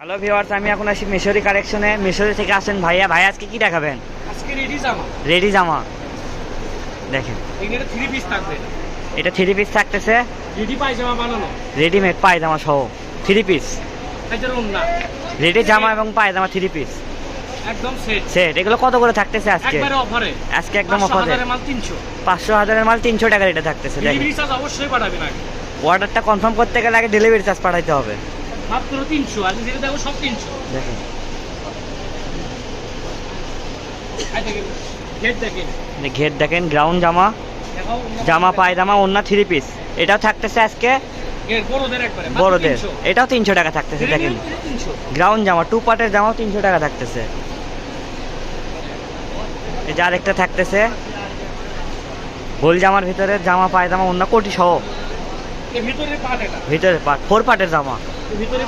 Hello viewers আমি এখন আছি মিশরি কালেকশনে মিশরি থেকে আসেন ভাইয়া। ভাই আজকে কি দেখাবেন? আজকে রেডি জামা। রেডি জামা। দেখেন। এখানে থ্রি পিস থাকবে। এটা থ্রি পিস থাকতেছে। রেডি পায়জামা বানানো। রেডিমেড পায়জামা সহ। থ্রি পিস এটার না। রেডি জামা এবং পায়জামা থ্রি পিস একদম সেট সেট এগুলো কত করে থাকতেছে আজকে? একবারে অফারে আজকে একদম অফারে মাল তিনশো। পাঁচশো হাজারের মাল তিনশো টাকা রেটে থাকতেছে ডেলিভারি চার্জ অবশ্যই পাঠাবেন আগে। অর্ডারটা কনফার্ম করতে গেলে আগে ডেলিভারি চার্জ পাঠাইতে হবে। মাত্র তিনশো আজ যেটা দেখো সব তিনশো। দেখেন। ঘের দেখেন। গ্রাউন্ড জামা জামা পায়জামা অন্য থ্রি পিস এটাও থাকতেছে আজকে বড়দের এটাও তিনশো টাকা থাকতেছে দেখেন। গ্রাউন্ড জামা টু পার্টের জামাও তিনশো টাকা থাকতেছে। এই যে আরেকটা থাকতেছে। গোল জামার ভিতরে জামা পায়জামা অন্য কোটি সহ। ভিতরে পার্ট ফোর পার্টের জামা। ভিতরে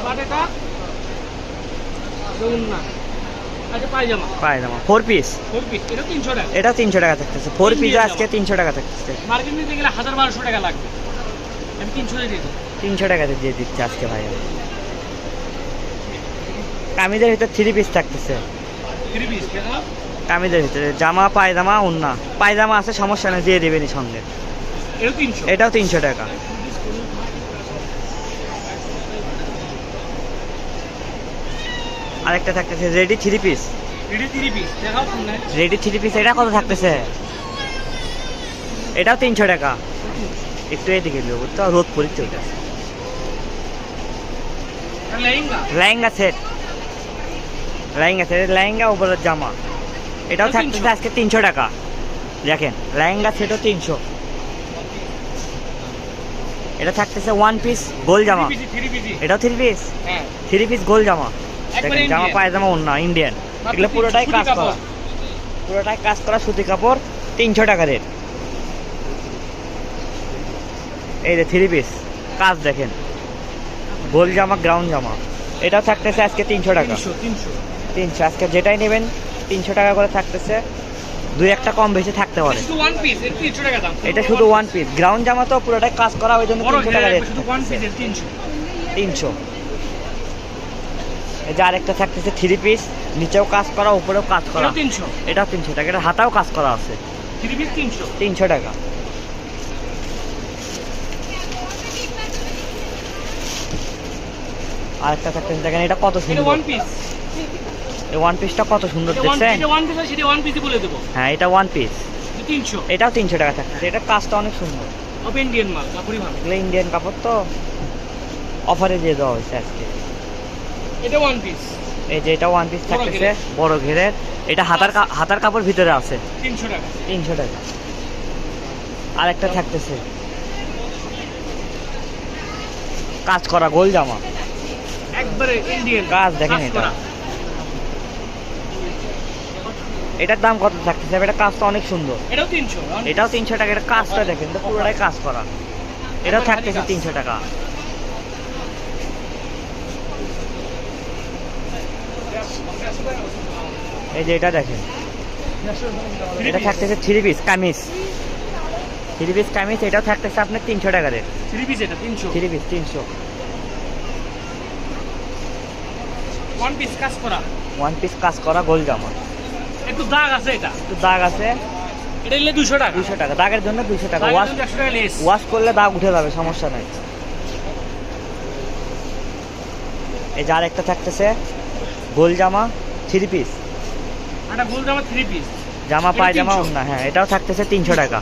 না আচ্ছা পায়জামা। পায়জামা ফোর পিস ফোর পিস এটা তিনশো টাকা। এটাও তিনশো টাকা থাকতেছে। ফোর পিস আজকে। তিনশো টাকা থাকতেছে। মার্কেট নিতে গেলে হাজার বারোশো টাকা লাগবে। আমি তিনশো দিয়ে তিনশো টাকাতে দিয়ে দিচ্ছে আজকে ভাই। কামিজের ভিতরে থ্রি পিস থাকতেছে। থ্রি পিস কামিজের ভিতরে জামা পায়জামা ওন্না পায়জামা আছে সমস্যা নেই দিয়ে দেবেনি সঙ্গে। এটাও তিনশো টাকা। আরেকটা থাকতেছে রেডি থ্রি পিস এটা থ্রি পিস দেখাও রেডি থ্রি পিস এটা কত থাকতেছে? এটাও তিনশো টাকা। একটু এদিকে নেব তো রোদ পড়িচ্ছে ওটা লেহেঙ্গা। সেট লেহেঙ্গা সেট লেহেঙ্গা উপরের জামা। এটাও থাকতেছে আজকে তিনশো টাকা। দেখেন লেহেঙ্গা সেটও তিনশো। এটা থাকতেছে ওয়ান পিস গোল জামা। এটাও থ্রি পিস হ্যাঁ। থ্রি পিস গোল জামা। দেখেন জামা। পায়জামা অন্য ইন্ডিয়ান এগুলো পুরোটাই কাজ করা। পুরোটাই কাজ করা সুতি কাপড় তিনশো টাকা রেট। এই যে থ্রি পিস কাজ দেখেন। গোল জামা গ্রাউন্ড জামা। এটাও থাকতেছে আজকে তিনশো টাকা। তিনশো আজকে যেটাই নেবেন তিনশো টাকা করে থাকতেছে। দুই একটা কম বেশি থাকতে পারে। এটা শুধু ওয়ান পিস গ্রাউন্ড জামা তো পুরোটাই কাজ করা ওই জন্য তিনশো টাকা রেট তিনশো। যে আরেকটা থাকতেছে থ্রি পিস নিচেও কাজ করা উপরেও কাজ করা। তিনশো। এটাও তিনশো টাকা এটা হাতাও কাজ করা আছে। থ্রি পিস তিনশো। তিনশো টাকা। আরেকটা থাকতেছে দেখেন এটা কত সুন্দর। ওয়ান পিস এই ওয়ান পিসটা কত সুন্দর এটা দেখছেন? এটা ওয়ান পিস সেটা ওয়ান পিসই বলে দেবো। হ্যাঁ এটা ওয়ান পিস তিনশো। এটাও তিনশো টাকা থাকতেছে এটা কাজটা অনেক সুন্দর। ইন্ডিয়ান মাল কাপড়ই ভালো। ইন্ডিয়ান কাপড় তো অফারে দিয়ে দেওয়া হয়েছে আজকে। এটা ওয়ান পিস এই যে এটা ওয়ান পিস থাকতেছে বড় ঘেরের। এটা হাতার হাতার কাপড় ভিতরে আছে। তিনশো টাকা। তিনশো টাকা। আরেকটা থাকতেছে। কাজ করা গোল জামা। একবারে ইন্ডিয়ান কাজ দেখেন এটা। এটার দাম কত থাকতেছে? এটা কাজটা অনেক সুন্দর। এটাও তিনশো এটাও তিনশো টাকা। এটা কাজটা দেখেন পুরোটাই কাজ করা। এটাও থাকতেছে তিনশো টাকা। এই যে এটা দেখেন। এটা থাকতেছে three piece kameez. Three piece kameez এটাও থাকতেছে আপনার তিনশো টাকা রেট থ্রি পিস এটা তিনশো। থ্রি পিস তিনশো। ওয়ান পিস কাজ করা ওয়ান পিস কাজ করা গোল জামা একটু দাগ আছে এটা। একটু দাগ আছে। এটা নিলে দুশো টাকা। দুশো টাকা। দাগের জন্য দুশো টাকা। ওয়াশ ওয়াশ করলে দাগ উঠে যাবে সমস্যা নাই। এই যে আরেকটা থাকতেছে। গোল জামা থ্রি পিস একটা গোল জামা থ্রি পিস জামা পায়জামা 300 ওন্না হ্যাঁ এটাও থাকতেছে তিনশো টাকা।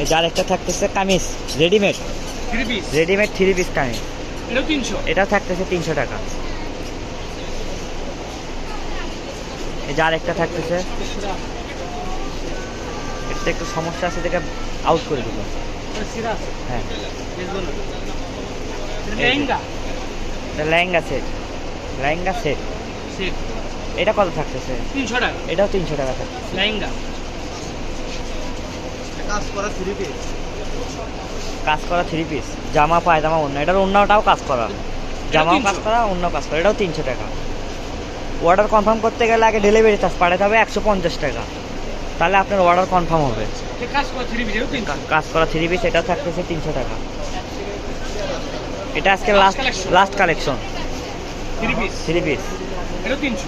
এই যে আরেকটা থাকতেছে kameez readymade three piece readymade three piece kameez. এটাও তিনশো। এটাও থাকতেছে তিনশো টাকা। এই যে আরেকটা থাকতেছে। এটা একটু সমস্যা আছে দেখে আউট করে দিল হ্যাঁ। লেহেঙ্গা। এটা lehenga set lehenga set set এটা কত থাকতেছে? তিনশো টাকা। এটাও তিনশো টাকা থাকে লেহেঙ্গা। কাজ করা থ্রি পিস জামা পায়জামা অন্য। এটার অন্যটাও কাজ করা। জামাও কাজ করা অন্য কাজ করা। এটাও তিনশো টাকা। অর্ডার কনফার্ম করতে গেলে আগে ডেলিভারি চার্জ পাঠাতে হবে একশো পঞ্চাশ টাকা। তাহলে আপনার অর্ডার কনফার্ম হবে। কাজ করা থ্রি পিস এটাও কাজ করা থ্রি পিস এটাও থাকতেছে তিনশো টাকা। এটা আজকে last last collection three piece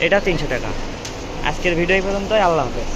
এটা তিনশো। টাকা। আজকের ভিডিও পর্যন্ত পর্যন্তই আল্লাহ হাফেজ।